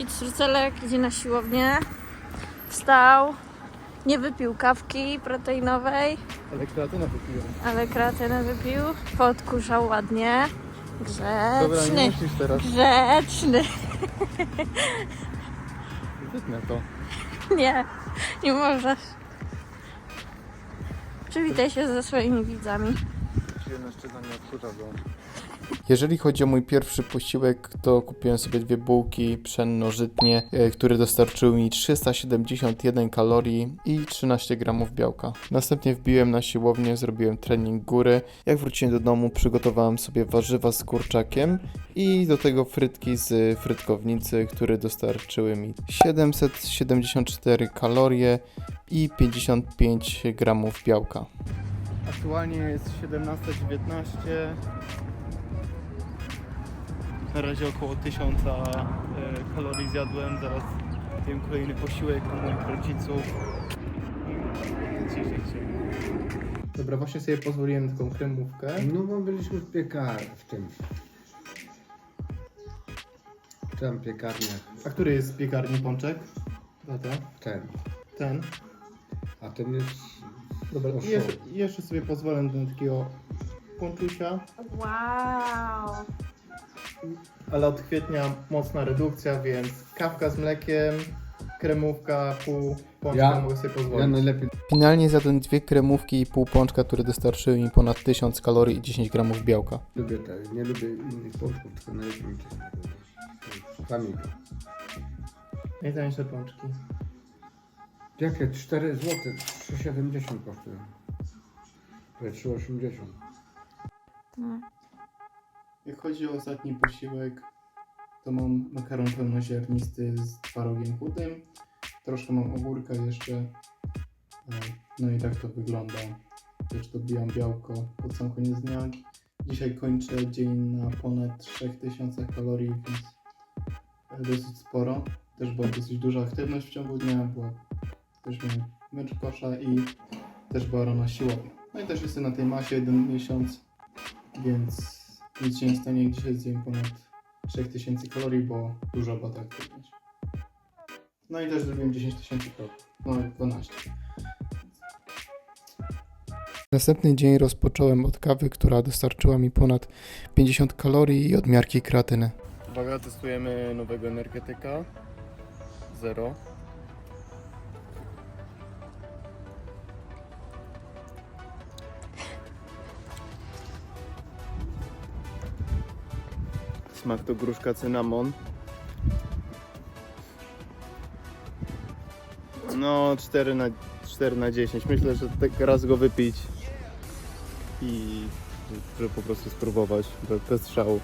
Kit Surcelek idzie na siłownię. Wstał. Nie wypił kawki proteinowej, Ale kreatynę wypiłem. ale kreatynę wypił. Podkurzał ładnie. Dobra, nie Grzeczny. musisz teraz. Grzeczny. Wytnę to. Nie, nie możesz. Przywitaj się ze swoimi widzami. Mężczyzna nie go. Jeżeli chodzi o mój pierwszy posiłek, to kupiłem sobie dwie bułki pszenno-żytnie, e, które dostarczyły mi 371 kalorii i 13 gramów białka. Następnie wbiłem na siłownię, zrobiłem trening góry. Jak wróciłem do domu, przygotowałem sobie warzywa z kurczakiem i do tego frytki z frytkownicy, które dostarczyły mi 774 kalorie i 55 gramów białka. Aktualnie jest 17.19. Na razie około 1000 e, kalorii zjadłem. Zaraz jem kolejny posiłek u moich rodziców. Dobra, właśnie sobie pozwoliłem na taką kremówkę. No bo byliśmy w piekarni, w tym. Tam piekarniach, A który jest z piekarni pączek? Tata? ten. Ten. A ten jest... Dobra, jeszcze, jeszcze sobie pozwolę na takiego pączusia. Wow. ale od kwietnia mocna redukcja, więc kawka z mlekiem, kremówka, pół pączka Ja- mogę sobie Ja pozwolić. najlepiej Finalnie zjadłem dwie kremówki i pół pączka, które dostarczyły mi ponad 1000 kalorii i 10 gramów białka. lubię te, nie lubię innych pączków, tylko najlepiej mi te. Najtańsze pączki. Jakie? 4 zł, 3,70 kosztują. To jest 3,80. No. Jak chodzi o ostatni posiłek, to mam makaron pełnoziarnisty z twarogiem chudym. Troszkę mam ogórka jeszcze. E, No i tak to wygląda. Też dobijam białko pod sam koniec dnia. Dzisiaj kończę dzień na ponad 3000 kalorii, więc e, dosyć sporo. Też była dosyć duża aktywność w ciągu dnia. Była też miałem mecz kosza i też była rano siłownia. No i też jestem na tej masie jeden miesiąc, więc nic się nie stanie, dzisiaj zjem ponad 3000 kalorii, bo dużo bata aktywność. No i też zrobiłem 10 tysięcy kroków, no 12. Następny dzień rozpocząłem od kawy, która dostarczyła mi ponad 50 kalorii i odmiarki kreatyny. Uwaga, testujemy nowego energetyka. Zero. Smak to gruszka cynamon. No, 4 na, 4 na 10. Myślę, że tak raz go wypić i żeby po prostu spróbować bez, bez szału.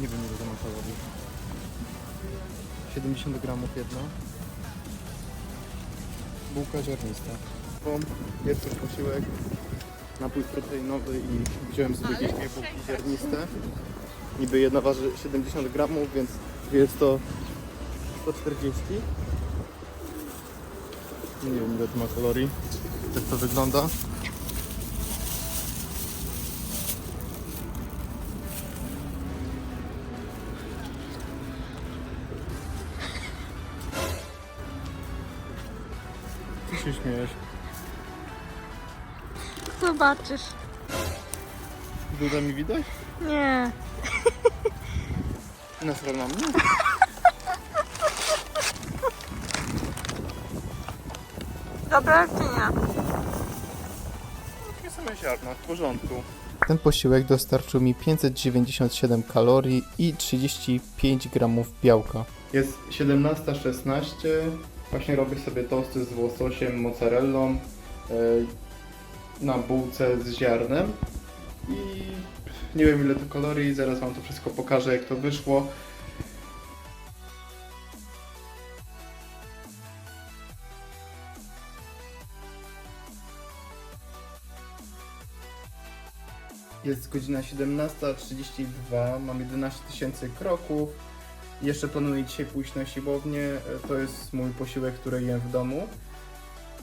Nie wiem ile to ma kalorii. 70 gramów jedno. Bułka ziarnista. Pomp, pierwszy posiłek, napój proteinowy i wziąłem sobie jakieś bułki ziarniste. Niby jedna waży 70 gramów, więc jest to 140. Nie wiem ile to ma kalorii. Tak to wygląda. Ty się śmiejesz. Zobaczysz. Dużo mi widać? Nie. Nasra na mnie? Dobra czy nie? Nie same ziarna, w porządku. Ten posiłek dostarczył mi 597 kalorii i 35 gramów białka. Jest 17.16. Właśnie robię sobie tosty z łososiem, mozzarellą e, na bułce z ziarnem. I nie wiem ile to kalorii, zaraz wam to wszystko pokażę jak to wyszło. Jest godzina 17.32, mam 11 tysięcy kroków. Jeszcze planuję dzisiaj pójść na siłownię. To jest mój posiłek, który jem w domu.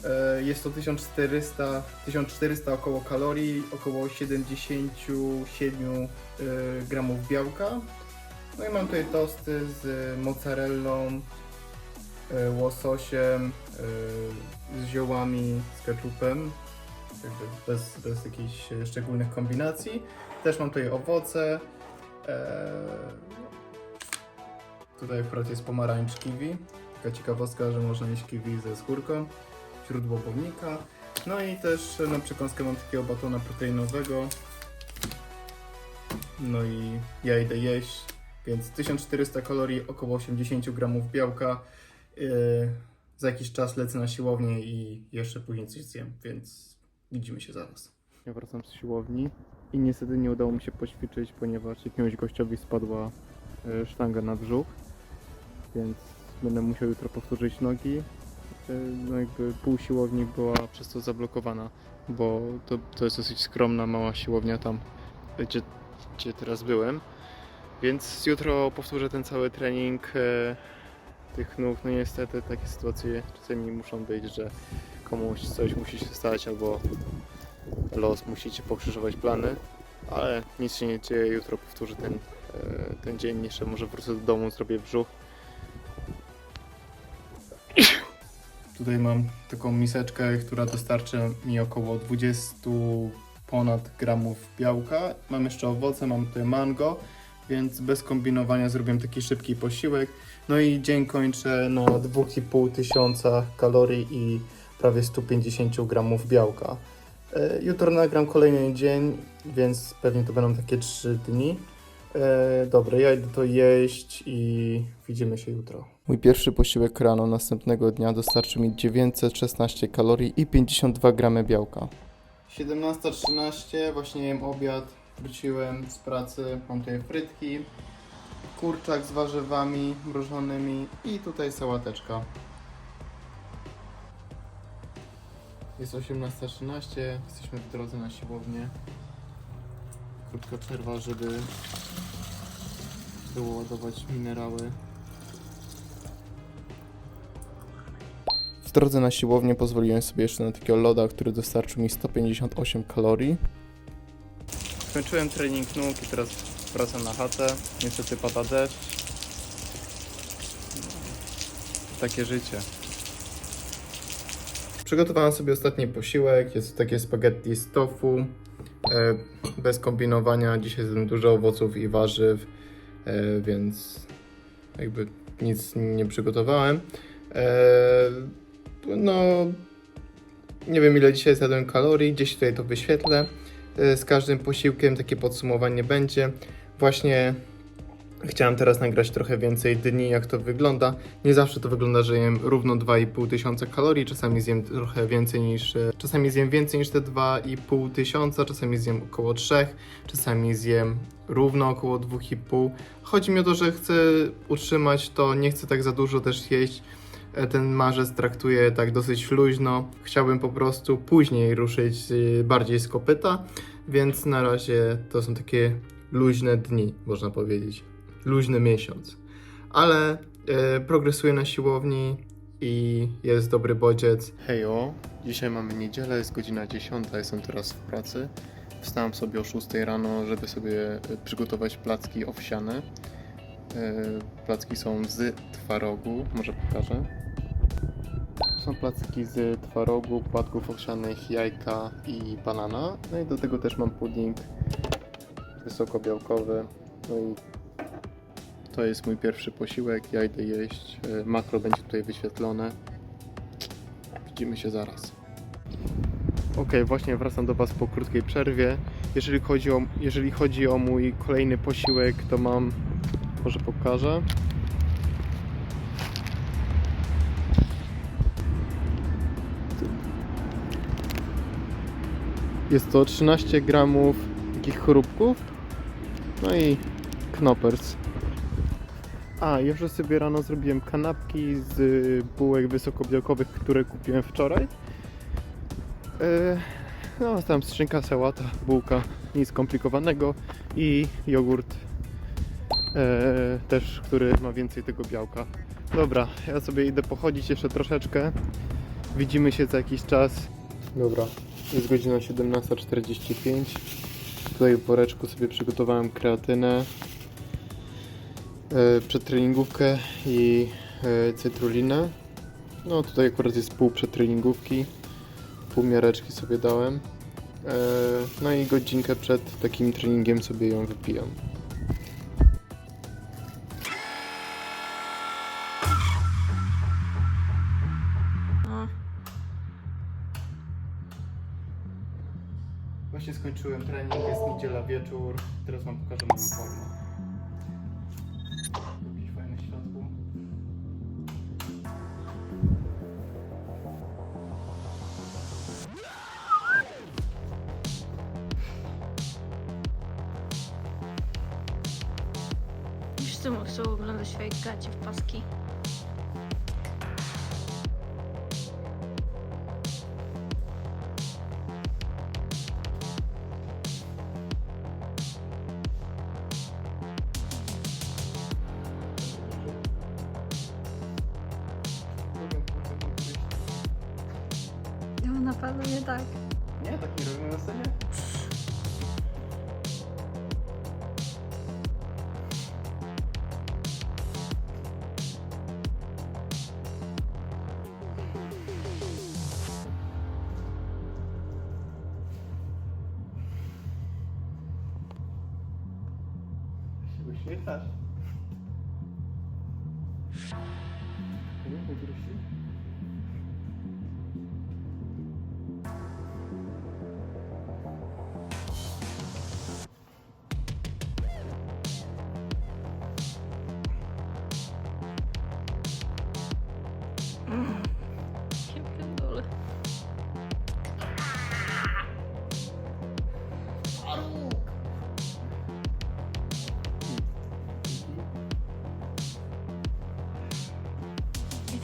E, Jest to 1400, 1400 około kalorii, około 77 e, gramów białka. No i mam tutaj tosty z mozzarellą, e, łososiem, z ziołami, z ketchupem, bez, bez jakichś szczególnych kombinacji. Też mam tutaj owoce. Tutaj akurat jest pomarańcz kiwi. Taka ciekawostka, że można jeść kiwi ze skórką, źródło. No i też na przekąskę mam takiego batona proteinowego. No i ja idę jeść, więc 1400 kalorii, około 80 gramów białka. Yy, za jakiś czas lecę na siłownię i jeszcze później coś zjem, więc widzimy się zaraz. Ja wracam z siłowni i niestety nie udało mi się poćwiczyć, ponieważ jakiemuś gościowi spadła e, sztanga na brzuch, więc będę musiał jutro powtórzyć nogi. E, No jakby pół siłowni była przez to zablokowana, bo to, to jest dosyć skromna, mała siłownia tam, gdzie, gdzie teraz byłem. Więc jutro powtórzę ten cały trening e, tych nóg. No niestety takie sytuacje czasami muszą być, że komuś coś musi się stać albo los musicie pokrzyżować plany, ale nic się nie dzieje. Jutro powtórzę ten, e, ten dzień. Jeszcze może wrócę do domu, zrobię brzuch. Tutaj mam taką miseczkę, która dostarczy mi około 20 ponad gramów białka. Mam jeszcze owoce, mam tutaj mango, więc bez kombinowania zrobiłem taki szybki posiłek. No i dzień kończę na 2,5 tysiąca kalorii i prawie 150 gramów białka. E, Jutro nagram kolejny dzień, więc pewnie to będą takie 3 dni. E, dobra, ja idę to jeść i widzimy się jutro. Mój pierwszy posiłek rano następnego dnia dostarczy mi 916 kalorii i 52 gramy białka. 17.13, właśnie jem obiad, wróciłem z pracy, mam tutaj frytki, kurczak z warzywami mrożonymi i tutaj sałateczka. Jest 18.13, jesteśmy w drodze na siłownię. Krótka przerwa, żeby doładować minerały. W drodze na siłownię pozwoliłem sobie jeszcze na takiego loda, który dostarczył mi 158 kalorii. Skończyłem trening nóg i teraz wracam na chatę. Niestety pada deszcz. Takie życie. Przygotowałem sobie ostatni posiłek. Jest to takie spaghetti z tofu. E, bez kombinowania. Dzisiaj zjem dużo owoców i warzyw, e, więc jakby nic nie przygotowałem. No, nie wiem ile dzisiaj zjadłem kalorii, gdzieś tutaj to wyświetlę. E, Z każdym posiłkiem takie podsumowanie będzie. Właśnie chciałem teraz nagrać trochę więcej dni, jak to wygląda. Nie zawsze to wygląda, że jem równo 2,5 tysiąca kalorii, czasami zjem trochę więcej niż, e, czasami zjem więcej niż te 2,5 tysiąca, czasami zjem około 3, czasami zjem równo około 2,5. Chodzi mi o to, że chcę utrzymać to, nie chcę tak za dużo też jeść. E, Ten marzec traktuję tak dosyć luźno. Chciałbym po prostu później ruszyć y, bardziej z kopyta, więc na razie to są takie luźne dni, można powiedzieć. Luźny miesiąc. Ale e, progresuję na siłowni i jest dobry bodziec. Hejo, dzisiaj mamy niedzielę, jest godzina 10, jestem teraz w pracy. Wstałem sobie o 6 rano, żeby sobie e, przygotować placki owsiane. E, Placki są z twarogu, może pokażę. Są placki z twarogu, płatków owsianych, jajka i banana. No i do tego też mam pudding wysokobiałkowy. No i to jest mój pierwszy posiłek, ja idę jeść. E, Makro będzie tutaj wyświetlone. Widzimy się zaraz. Ok, właśnie wracam do Was po krótkiej przerwie. Jeżeli chodzi o, jeżeli chodzi o mój kolejny posiłek, to mam, może pokażę. Jest to 13 gramów takich chrupków, no i knoppers. A, jeszcze sobie rano zrobiłem kanapki z bułek wysokobiałkowych, które kupiłem wczoraj. E, No, tam skrzynka, sałata, bułka, nic skomplikowanego i jogurt e, też, który ma więcej tego białka. Dobra, ja sobie idę pochodzić jeszcze troszeczkę Widzimy się za jakiś czas. Dobra, jest godzina 17.45. Tutaj w woreczku sobie przygotowałem kreatynę, e, przedtreningówkę i e, cytrulinę. No tutaj akurat jest pół przedtreningówki, pół miareczki sobie dałem. E, No i godzinkę przed takim treningiem sobie ją wypijam. Właśnie skończyłem trening, jest niedziela wieczór. Teraz wam pokażę moją formę. Jakieś fajne światło. oglądać swoje gacie w paski. Na pewno nie tak. Nie, tak nie robimy na scenie?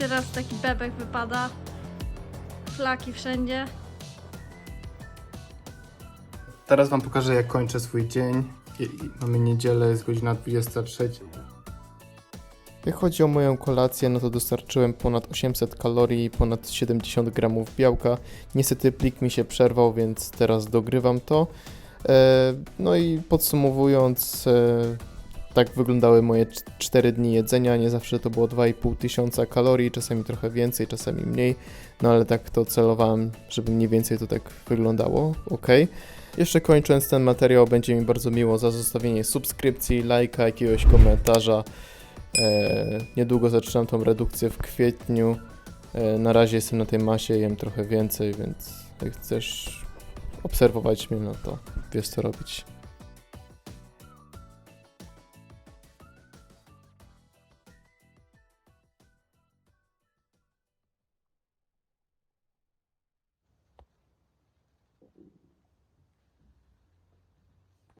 Teraz taki bebek wypada. Flaki wszędzie. Teraz Wam pokażę, jak kończę swój dzień. Mamy niedzielę, jest godzina 23. Jak chodzi o moją kolację, no to dostarczyłem ponad 800 kalorii i ponad 70 gramów białka. Niestety plik mi się przerwał, więc teraz dogrywam to. E, No i podsumowując, e, tak wyglądały moje 4 dni jedzenia. Nie zawsze to było 2,5 tysiąca kalorii, czasami trochę więcej, czasami mniej. No ale tak to celowałem, żeby mniej więcej to tak wyglądało. Ok. Jeszcze kończąc ten materiał, będzie mi bardzo miło za zostawienie subskrypcji, lajka, jakiegoś komentarza. E, niedługo zaczynam tą redukcję w kwietniu. E, na razie jestem na tej masie, jem trochę więcej, więc jak chcesz obserwować mnie, no to wiesz co robić.